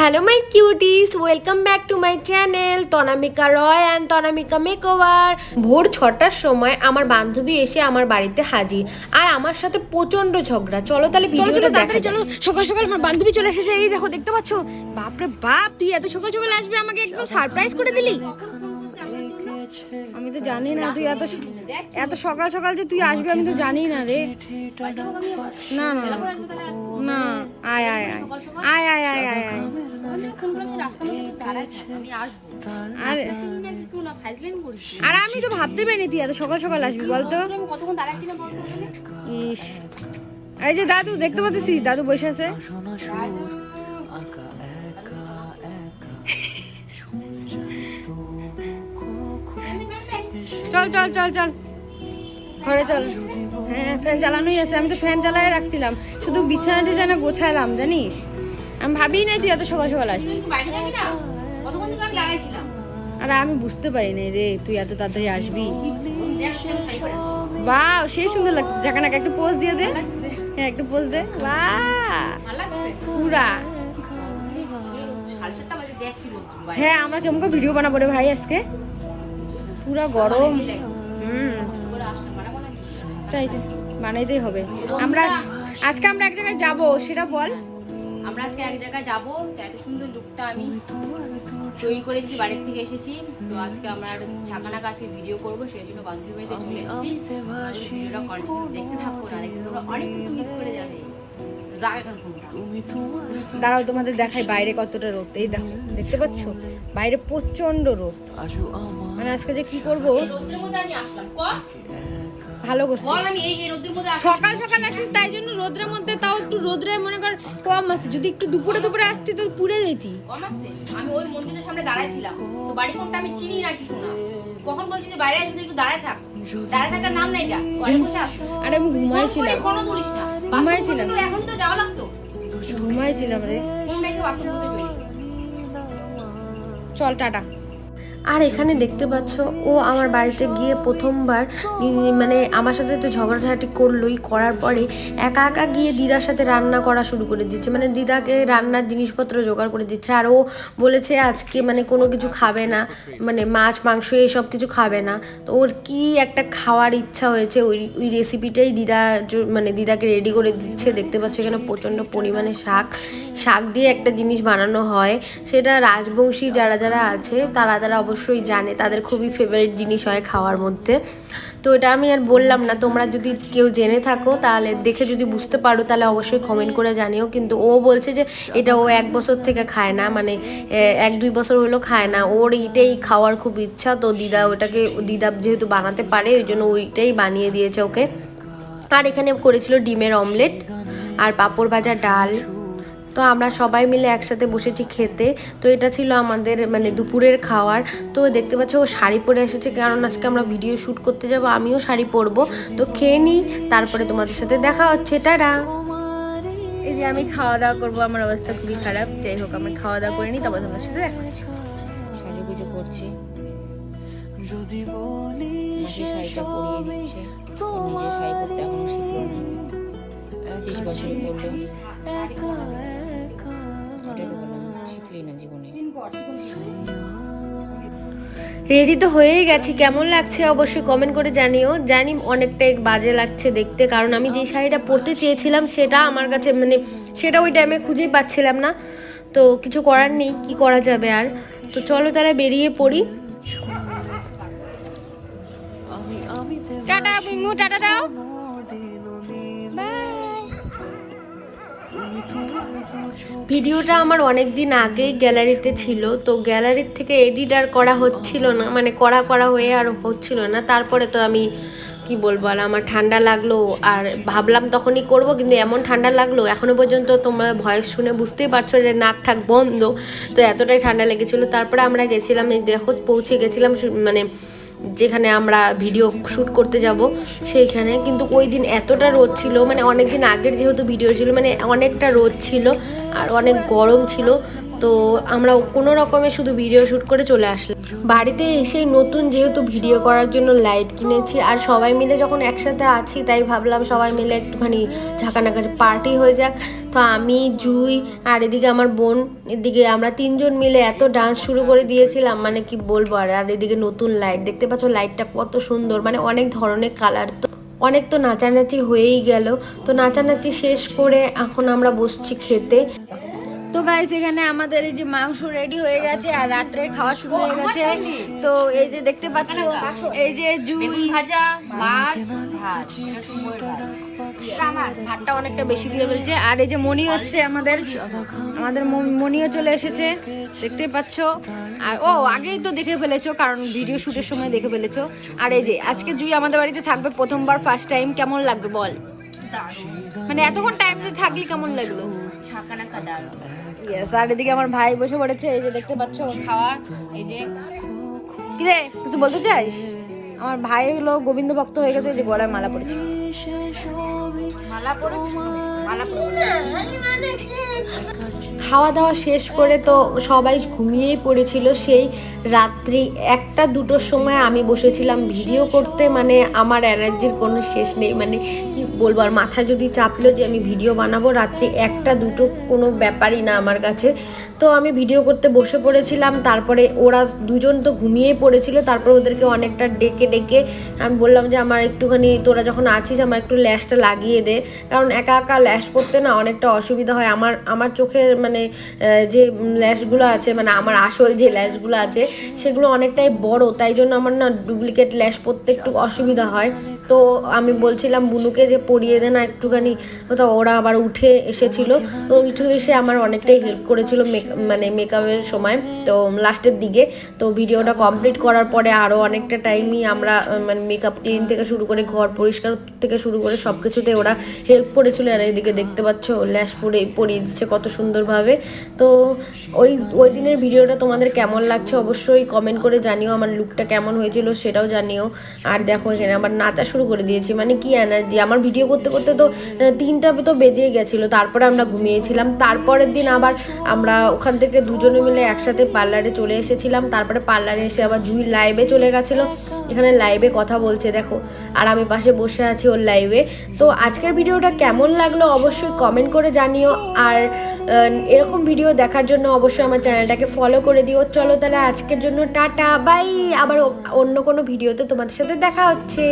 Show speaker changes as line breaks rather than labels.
Hello my cuties welcome back to my channel Tanamika Roy and Tanamika makeover ভোর ছটার সময় আমার বান্ধবী এসে আমার বাড়িতে হাজির। আর আমার সাথে প্রচণ্ড ঝগড়া। চলো তাহলে ভিডিওটা দেখা
চলো সকাল সকাল আমার বান্ধবী চলে এসেছে। এই দেখো দেখতে পাচ্ছ? বাপরে বাপ তুই এত সকাল সকাল আসবি আমাকে একদম সারপ্রাইজ করে দিলি? আমি তো জানি না, তুই এত এত সকাল সকাল যে তুই আসবি, আমি তো জানি না রে। না না না। আয় আয় আয়। আয় আয় আয় আয় আয়। আর আমি তো ভাবতে পারিনি তুই এত সকাল সকাল আসবি, বলতো? ইস। এই যে দাদু, দেখতে পাচ্ছিস? দাদু বসে আছে। চল চল চল চল। ঘরে চল। হ্যাঁ ফ্যান চালানোই আছে। আমি তো ফ্যান চালাই রাখছিলাম। শুধু বিছানাটি যেন গোছাইলাম জানিস? আমি ভাবি না তুই এত সকাল সকাল আসবি। আর আমি বুঝতে পারি না রে তুই এত তাড়াতাড়ি আসবি। বাহ সে সুন্দর লাগছে। জাকানাকে একটু পোজ দিয়ে দে। হ্যাঁ একটু পোজ দে। বাহ। পুরা। হ্যাঁ আমরা কেমন ভিডিও বানাবো রে ভাই আজকে? পুরা গরম। তাই তো, বানাইতেই হবে। আমরা, আজকে আমরা এক জায়গায় যাব, সেটা বল।
আমরা আজকে এক জায়গায় যাব এত সুন্দর লুকটা আমি তৈরি করেছি, বাড়ির থেকে এসেছি। তো আজকে আমরা ছাকানা কাছে ভিডিও করব, সেই জন্য বান্ধবী বাড়িতে চলে দেখতে থাকব না দেখতে অনেক কিছু মিস
দাঁড়াও তোমাদের দেখাই বাইরে কতটা রোদ। এই দেখো দেখতে পাচ্ছ? বাইরে প্রচণ্ড রোদ। মানে আজকে যে কি করব? ভালো করছি সকাল সকাল আসিস তাই জন্য রোদ্রের মধ্যে তাও একটু রোদ্রে মনে কর কম আছে। যদি একটু দুপুরে দুপুরে আসতি তো পুড়ে যেতি।
আমি ওই মন্দিরের সামনে দাঁড়াইছিলাম। তো বাড়ি কোনটা আমি চিনি না কিছু না। কখন বলছি যে বাইরে আসলে একটু দাঁড়ায় থাক। দাঁড়ায় থাকার নাম নাই যা। ঘরে বসে আসছে
আরে আমি ঘুমাইছিলাম।
কোনো না।
ঘুমাইছিলাম।
এখন তো যাওয়া লাগতো।
ঘুমাইছিলাম রে।
চল
টাটা।
আর এখানে দেখতে পাচ্ছ, ও আমার বাড়িতে গিয়ে প্রথমবার মানে আমার সাথে তো ঝগড়াঝাটি করলোই, করার পরে একা একা গিয়ে দিদার সাথে রান্না করা শুরু করে দিচ্ছে। মানে দিদাকে রান্নার জিনিসপত্র জোগাড় করে দিচ্ছে। আর ও বলেছে আজকে মানে কোনো কিছু খাবে না মানে মাছ, মাংস এইসব কিছু খাবে না। তো ওর কি একটা খাওয়ার ইচ্ছা হয়েছে, ওই ওই রেসিপিটাই দিদা মানে দিদাকে রেডি করে দিচ্ছে। দেখতে পাচ্ছ এখানে প্রচণ্ড পরিমাণে শাক। শাক দিয়ে একটা জিনিস বানানো হয়। সেটা রাজবংশী যারা যারা আছে, তারা তারা অবশ্যই জানে, তাদের খুবই ফেভারিট জিনিস হয় খাওয়ার মধ্যে। তো এটা আমি আর বললাম না, তোমরা যদি কেউ জেনে থাকো, তাহলে দেখে যদি বুঝতে পারো, তাহলে অবশ্যই কমেন্ট করে জানিও। কিন্তু ও বলছে যে, এটা ও এক বছর থেকে খায় না মানে এক দুই বছর হলো খায় না। ওর এইটাই খাওয়ার খুব ইচ্ছা, তো দিদা ওটাকে, দিদা যেহেতু বানাতে পারে, ওই জন্য ওইটাই বানিয়ে দিয়েছে ওকে। আর এখানে করেছিল ডিমের অমলেট আর পাঁপড় ভাজা ডাল। তো আমরা সবাই মিলে একসাথে বসেছি খেতে। তো এটা ছিল আমাদের মানে দুপুরের খাওয়ার। তো দেখতে পাচ্ছ ও শাড়ি পরে এসেছে কারণ আজকে আমরা ভিডিও শ্যুট করতে যাব আমিও শাড়ি পরবো। তো খেয়ে নিই তারপরে তোমাদের সাথে দেখা হচ্ছে টাটা! এই যে আমি খাওয়া দাওয়া করব আমার অবস্থা খুবই খারাপ। যাই হোক আমি খাওয়া দাওয়া করে নিই তারপর তোমার সাথে দেখা হচ্ছে।
শাড়ি পুজো করছি। মাসি শাড়িটা পরিয়ে দিচ্ছে। শাড়ি পরতে এখনও শিখলো না। বছর করল ওটাই তো বললাম শিখলি না জীবনে।
রেডি তো হয়েই গেছি কেমন লাগছে অবশ্যই কমেন্ট করে জানিও। জানি অনেকটাই বাজে লাগছে দেখতে কারণ আমি যেই শাড়িটা পরতে চেয়েছিলাম সেটা আমার কাছে মানে সেটা ওই টাইমে খুঁজেই পাচ্ছিলাম না। তো কিছু করার নেই কি করা যাবে আর? তো চলো তাহলে বেরিয়ে পড়ি।
টাটা বিমু টাটা দাও।
ভিডিওটা আমার অনেক দিন আগেই গ্যালারিতে ছিল, তো গ্যালারির থেকে এডিট আর করা হচ্ছিল না মানে করা করা হয়ে আর হচ্ছিল না। তারপরে তো আমি, কি বলব, আর আমার ঠান্ডা লাগল, আর ভাবলাম তখনই করব, কিন্তু এমন ঠান্ডা লাগল, এখনও পর্যন্ত তোমরা ভয়েস শুনে বুঝতেই পারছ যে নাক ঠাক বন্ধ, তো এতটাই ঠান্ডা লেগেছিলো। তারপরে আমরা গেছিলাম, এই দেখো, পৌঁছে গেছিলাম মানে যেখানে আমরা ভিডিও শ্যুট করতে যাব, সেইখানে। কিন্তু ওই দিন এতটা রোদ ছিল মানে অনেক দিন আগের যেহেতু ভিডিও ছিল মানে অনেকটা রোদ ছিল আর অনেক গরম ছিল। তো আমরা কোনো রকমে শুধু ভিডিও শ্যুট করে চলে আসলাম। বাড়িতে এসেই নতুন যেহেতু ভিডিও করার জন্য লাইট কিনেছি আর সবাই মিলে যখন একসাথে আছি, তাই ভাবলাম সবাই মিলে একটুখানি ঝাঁকানাকাছি পার্টি হয়ে যাক। তো আমি, জুই আর এদিকে আমার বোন, এদিকে আমরা তিনজন মিলে এত ডান্স শুরু করে দিয়েছিলাম মানে কি বলব আর আর এদিকে নতুন লাইট দেখতে পাচ্ছ লাইটটা কত সুন্দর মানে অনেক ধরনের কালার তো, অনেক তো নাচানাচি হয়েই গেল, তো নাচানাচি শেষ করে এখন আমরা বসছি খেতে।
তো গাইস এখানে আমাদের এই যে মাংস রেডি হয়ে গেছে আর রাত্রে খাওয়া শুরু হয়ে গেছে। তো এই যে দেখতে পাচ্ছ এই যে জুই
ভাজা মাছ ভাত।
ভাতটা অনেকটা বেশি দিয়ে ফেলছে। আর এই যে মনি এসছে আমাদের আমাদের মনিও চলে এসেছে। দেখতে পাচ্ছ। আর ও আগেই তো দেখে ফেলেছো কারণ ভিডিও শুটের সময় দেখে ফেলেছো। আর এই যে আজকে জুই আমাদের বাড়িতে থাকবে প্রথমবার ফার্স্ট টাইম কেমন লাগবে বল? মানে এতক্ষণ টাইম থাকলি কেমন লাগল?
ছাকানাকা দারুণ
ইয়েস আর এদিকে আমার ভাই বসে পড়েছে এই যে দেখতে পাচ্ছ
খাওয়ার এই যে।
কিরে কিছু বলতে চাইস আমার ভাই হলো গোবিন্দ ভক্ত হয়ে গেছে যে গলায় মালা পড়েছে।
মালা পরে
খাওয়া দাওয়া শেষ করে তো সবাই ঘুমিয়েই পড়েছিল, সেই রাত্রি একটা দুটোর সময় আমি বসেছিলাম ভিডিও করতে মানে আমার এনার্জির কোনো শেষ নেই মানে কি বলব, আর মাথায় যদি চাপলো যে আমি ভিডিও বানাবো, রাত্রি একটা দুটো কোনো ব্যাপারই না আমার কাছে। তো আমি ভিডিও করতে বসে পড়েছিলাম, তারপরে ওরা দুজন তো ঘুমিয়েই পড়েছিল, তারপর ওদেরকে অনেকটা ডেকে ডেকে আমি বললাম যে, আমার একটুখানি তোরা যখন আছিস, আমার একটু ল্যাশটা লাগিয়ে দে। কারণ একা একা পরতে না অনেকটা অসুবিধা হয়। আমার আমার চোখের মানে যে ল্যাশগুলো আছে মানে আমার আসল যে ল্যাশগুলো আছে, সেগুলো অনেকটাই বড়। তাই জন্য আমার না ডুপ্লিকেট ল্যাশ পড়তে একটু অসুবিধা হয়। তো আমি বলছিলাম, বুনুকে যে পরিয়ে দে না একটুখানি। তো ওরা আবার উঠে এসেছিল। তো উঠে এসে আমার অনেকটাই হেল্প করেছিল মানে মেকআপের সময়। তো লাস্টের দিকে। তো ভিডিওটা কমপ্লিট করার পরে আরও অনেকটা টাইমই আমরা মানে মেকআপ ক্লিন থেকে শুরু করে ঘর পরিষ্কার থেকে শুরু করে সব কিছুতে ওরা হেল্প করেছিল। আর এদিকে দেখতে পাচ্ছ ল্যাশ পরে, পরিয়ে দিচ্ছে কত সুন্দরভাবে। তো ওই ওই দিনের ভিডিওটা তোমাদের কেমন লাগছে অবশ্যই কমেন্ট করে জানিও। আমার লুকটা কেমন হয়েছিল সেটাও জানিও। আর দেখো এখানে আবার নাচা করে দিয়েছি। মানে কি এনার্জি আমার ভিডিও করতে করতে তো তিনটা তো বেজেই গেছিল। তারপরে আমরা ঘুমিয়েছিলাম। তারপরের দিন আবার আমরা ওখান থেকে দুজনে মিলে একসাথে পার্লারে চলে এসেছিলাম। তারপরে পার্লারে এসে আবার জুই লাইভে চলে গেছিল। এখানে লাইভে কথা বলছে, দেখো। আর আমি পাশে বসে আছি ওর লাইভে তো আজকের ভিডিওটা কেমন লাগল অবশ্যই কমেন্ট করে জানিও। আর এরকম ভিডিও দেখার জন্য অবশ্যই আমার চ্যানেলটাকে ফলো করে দিও। চলো তাহলে আজকের জন্য টাটা বাই আবার অন্য কোনো ভিডিওতে তোমাদের সাথে দেখা হচ্ছে।